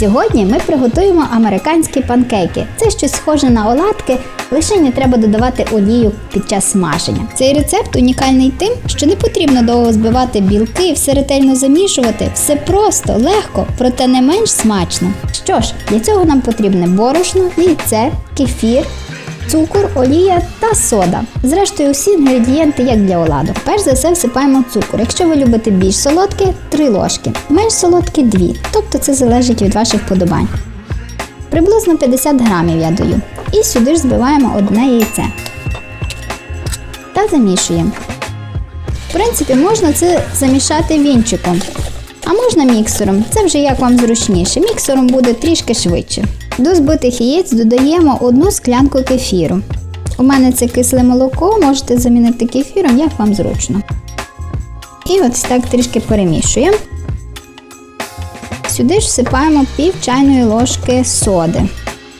Сьогодні ми приготуємо американські панкейки. Це щось схоже на оладки, лише не треба додавати олію під час смаження. Цей рецепт унікальний тим, що не потрібно довго збивати білки, все ретельно замішувати. Все просто, легко, проте не менш смачно. Що ж, для цього нам потрібне борошно, яйце, кефір, цукор, олія та сода. Зрештою, усі інгредієнти як для оладок. Перш за все всипаємо цукор. Якщо ви любите більш солодке, 3 ложки, менш солодкі 2. Тобто це залежить від ваших подобань. Приблизно 50 грамів я даю. І сюди ж збиваємо одне яйце. Та замішуємо. В принципі, можна це замішати вінчиком. А можна міксером, це вже як вам зручніше. Міксером буде трішки швидше. До збитих яєць додаємо одну склянку кефіру. У мене це кисле молоко, можете замінити кефіром, як вам зручно. І ось так трішки перемішуємо. Сюди ж всипаємо пів чайної ложки соди.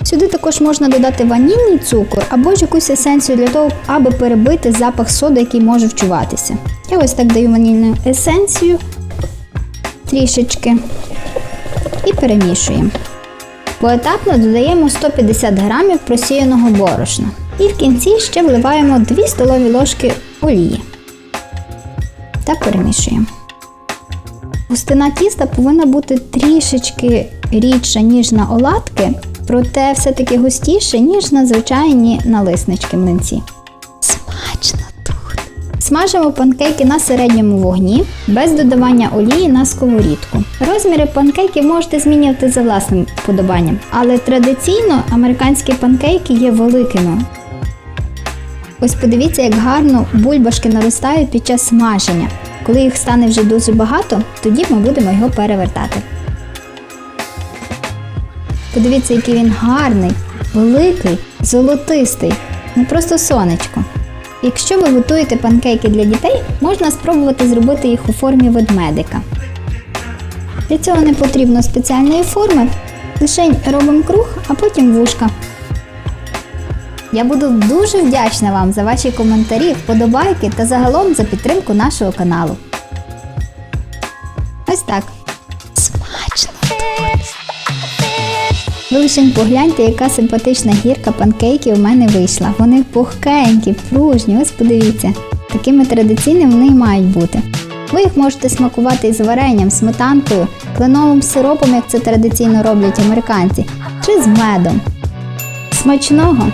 Сюди також можна додати ванільний цукор або ж якусь есенцію для того, аби перебити запах соди, який може вчуватися. Я ось так даю ванільну есенцію трішечки і перемішуємо. Поетапно додаємо 150 грамів просіяного борошна. І в кінці ще вливаємо 2 столові ложки олії та перемішуємо. Густина тіста повинна бути трішечки рідша, ніж на оладки, проте все-таки густіше, ніж на звичайні налиснички млинці. Смажимо панкейки на середньому вогні без додавання олії на сковорідку. Розміри панкейків можете змінювати за власним вподобанням, але традиційно американські панкейки є великими. Ось подивіться, як гарно бульбашки наростають під час смаження. Коли їх стане вже дуже багато, тоді ми будемо його перевертати. Подивіться, який він гарний, великий, золотистий, ну просто сонечко. Якщо ви готуєте панкейки для дітей, можна спробувати зробити їх у формі ведмедика. Для цього не потрібно спеціальної форми, лише робимо круг, а потім вушка. Я буду дуже вдячна вам за ваші коментарі, вподобайки та загалом за підтримку нашого каналу. Ось так. Ви лишень погляньте, яка симпатична гірка панкейків у мене вийшла. Вони пухкенькі, пружні, ось подивіться. Такими традиційними вони і мають бути. Ви їх можете смакувати із варенням, сметанкою, кленовим сиропом, як це традиційно роблять американці, чи з медом. Смачного!